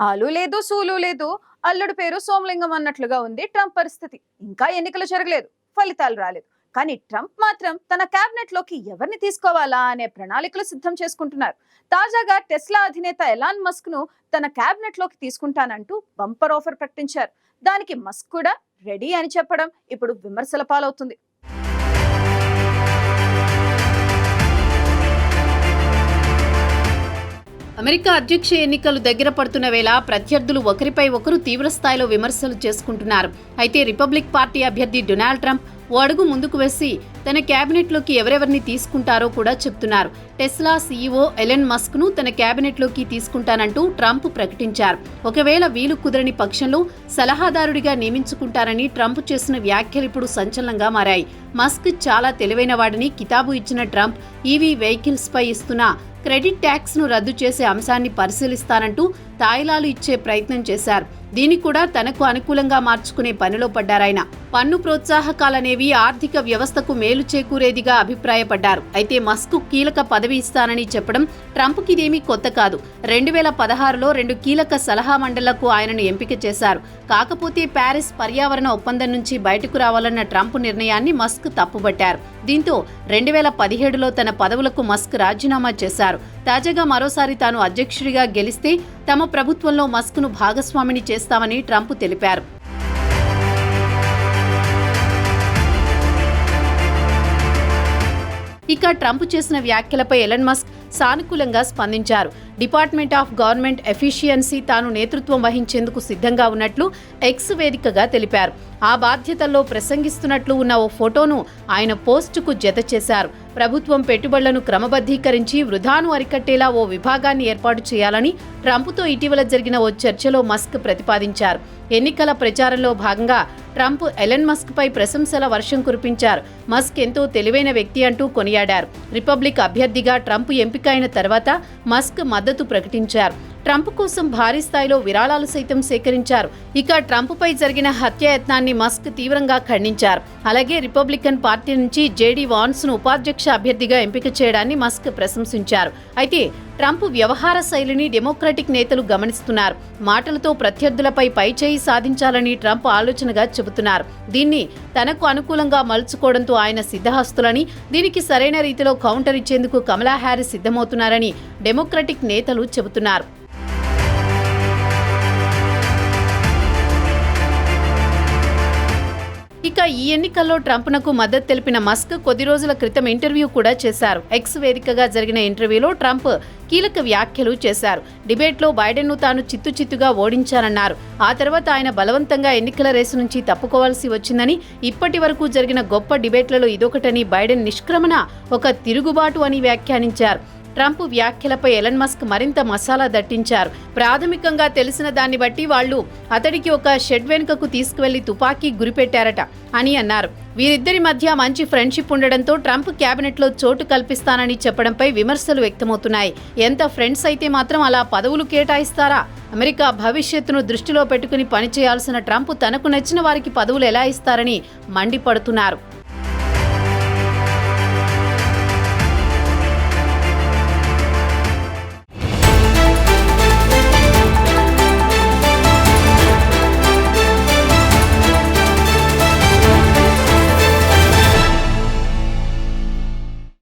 ఆలు లేదు సూలు లేదు అల్లుడు పేరు సోమలింగం అన్నట్లుగా ఉంది ట్రంప్ పరిస్థితి. ఇంకా ఎన్నికలు జరగలేదు ఫలితాలు రాలేదు. కానీ ట్రంప్ మాత్రం తన క్యాబినెట్లోకి ఎవరిని తీసుకోవాలా అనే ప్రణాళికలు సిద్ధం చేసుకుంటున్నారు. తాజాగా టెస్లా అధినేత ఎలాన్ మస్క్ను తన క్యాబినెట్లోకి తీసుకుంటానంటూ బంపర్ ఆఫర్ ప్రకటించారు. దానికి మస్క్ కూడా రెడీ అని చెప్పడం ఇప్పుడు విమర్శల పాలవుతుంది. అమెరికా అధ్యక్ష ఎన్నికలు దగ్గర పడుతున్న వేళ ప్రత్యర్థులు ఒకరిపై ఒకరు తీవ్రస్థాయిలో విమర్శలు చేసుకుంటున్నారు. అయితే రిపబ్లిక్ పార్టీ అభ్యర్థి డొనాల్డ్ ట్రంప్ ఓ అడుగు ముందుకు వేసి తన క్యాబినెట్లోకి ఎవరెవరిని తీసుకుంటారో కూడా చెప్తున్నారు. టెస్లా సీఈఓ ఎలెన్ మస్క్ను తన క్యాబినెట్లోకి తీసుకుంటానంటూ ట్రంప్ ప్రకటించారు. ఒకవేళ వీలు కుదరని పక్షంలో సలహాదారుడిగా నియమించుకుంటారని ట్రంప్ చేసిన వ్యాఖ్యలు ఇప్పుడు సంచలనంగా మారాయి. మస్క్ చాలా తెలివైనవాడని కితాబు ఇచ్చిన ట్రంప్ ఈవీ వెహికల్స్ పై ఇస్తున్న క్రెడిట్ ట్యాక్స్ను రద్దు చేసే అంశాన్ని పరిశీలిస్తానంటూ తాయిలాలు ఇచ్చే ప్రయత్నం చేశారు. దీన్ని కూడా తనకు అనుకూలంగా మార్చుకునే పనిలో పడ్డారాయన. పన్ను ప్రోత్సాహకాలనేవి ఆర్థిక వ్యవస్థకు మేలు చేకూరేదిగా అభిప్రాయపడ్డారు. అయితే మస్క్ కీలక పదవి ఇస్తానని చెప్పడం ట్రంప్కి ఇదేమీ కొత్త కాదు. రెండు వేల పదహారులో రెండు కీలక సలహా మండళ్ళకు ఆయనను ఎంపిక చేశారు. కాకపోతే ప్యారిస్ పర్యావరణ ఒప్పందం నుంచి బయటకు రావాలన్న ట్రంప్ నిర్ణయాన్ని మస్క్ తప్పుబట్టారు. దీంతో రెండు వేల పదిహేడులో తన పదవులకు మస్క్ రాజీనామా చేశారు. తాజాగా మరోసారి తాను అధ్యక్షుడిగా గెలిస్తే తమ ప్రభుత్వంలో మస్క్ను భాగస్వామిని చేస్తామని ట్రంప్ తెలిపారు. ఇక ట్రంప్ చేసిన వ్యాఖ్యలపై ఎలన్ మస్క్ సానుకూలంగా స్పందించారు. డిపార్ట్మెంట్ ఆఫ్ గవర్నమెంట్ ఎఫిషియన్సీ తాను నేతృత్వం వహించేందుకు సిద్ధంగా ఉన్నట్లు ఎక్స్ వేదికగా తెలిపారు. ఆ బాధ్యతల్లో ప్రసంగిస్తున్నట్లు ఉన్న ఓ ఫోటోను ఆయన పోస్టుకు జత చేశారు. ప్రభుత్వం పెట్టుబడులను క్రమబద్ధీకరించి వృధాను అరికట్టేలా ఓ విభాగాన్ని ఏర్పాటు చేయాలని ట్రంప్తో ఇటీవల జరిగిన ఓ చర్చలో మస్క్ ప్రతిపాదించారు. ఎన్నికల ప్రచారంలో భాగంగా ట్రంప్ ఎలన్ మస్క్ పై ప్రశంసల వర్షం కురిపించారు. మస్క్ ఎంతో తెలివైన వ్యక్తి అంటూ కొనియాడారు. రిపబ్లిక్ అభ్యర్థిగా ట్రంప్ ఎంపిక అయిన తర్వాత మస్క్ మద్దతు ప్రకటించారు. ట్రంప్ కోసం భారీ స్థాయిలో విరాళాలు సైతం సేకరించారు. ఇక ట్రంప్పై జరిగిన హత్యాయత్నాన్ని మస్క్ తీవ్రంగా ఖండించారు. అలాగే రిపబ్లికన్ పార్టీ నుంచి జేడీ వాన్స్ను ఉపాధ్యక్ష అభ్యర్థిగా ఎంపిక చేయడాన్ని మస్క్ ప్రశంసించారు. అయితే ట్రంప్ వ్యవహార శైలిని డెమోక్రటిక్ నేతలు గమనిస్తున్నారు. మాటలతో ప్రత్యర్థులపై పైచేయి సాధించాలని ట్రంప్ ఆలోచనగా చెబుతున్నారు. దీన్ని తనకు అనుకూలంగా మలుచుకోవడంతో ఆయన సిద్ధహస్తులని దీనికి సరైన రీతిలో కౌంటర్ ఇచ్చేందుకు కమలా హ్యారిస్ సిద్ధమవుతున్నారని డెమోక్రటిక్ నేతలు చెబుతున్నారు. ఈ ఎన్నికల్లో ట్రంప్నకు మద్దతు తెలిపిన మస్క్ కొద్ది రోజుల క్రితం ఇంటర్వ్యూ కూడా చేశారు. ఎక్స్ వేదికగా జరిగిన ఇంటర్వ్యూలో ట్రంప్ కీలక వ్యాఖ్యలు చేశారు. డిబేట్లో బైడెన్ను తాను చిత్తు చిత్తుగా ఓడించానన్నారు. ఆ తర్వాత ఆయన బలవంతంగా ఎన్నికల రేసు నుంచి తప్పుకోవాల్సి వచ్చిందని ఇప్పటి వరకు జరిగిన గొప్ప డిబేట్లలో ఇదొకటని బైడెన్ నిష్క్రమణ ఒక తిరుగుబాటు అని వ్యాఖ్యానించారు. ట్రంప్ వ్యాఖ్యలపై ఎలన్ మస్క్ మరింత మసాలా దట్టించారు. ప్రాథమికంగా తెలిసిన దాన్ని బట్టి వాళ్ళు అతడికి ఒక షెడ్ వెనుకకు తీసుకువెళ్ళి తుపాకీ గురిపెట్టారట అని అన్నారు. వీరిద్దరి మధ్య మంచి ఫ్రెండ్షిప్ ఉండడంతో ట్రంప్ క్యాబినెట్లో చోటు కల్పిస్తానని చెప్పడంపై విమర్శలు వ్యక్తమవుతున్నాయి. ఎంత ఫ్రెండ్స్ అయితే మాత్రం అలా పదవులు కేటాయిస్తారా? అమెరికా భవిష్యత్తును దృష్టిలో పెట్టుకుని పనిచేయాల్సిన ట్రంప్ తనకు నచ్చిన వారికి పదవులు ఎలా ఇస్తారని మండిపడుతున్నారు.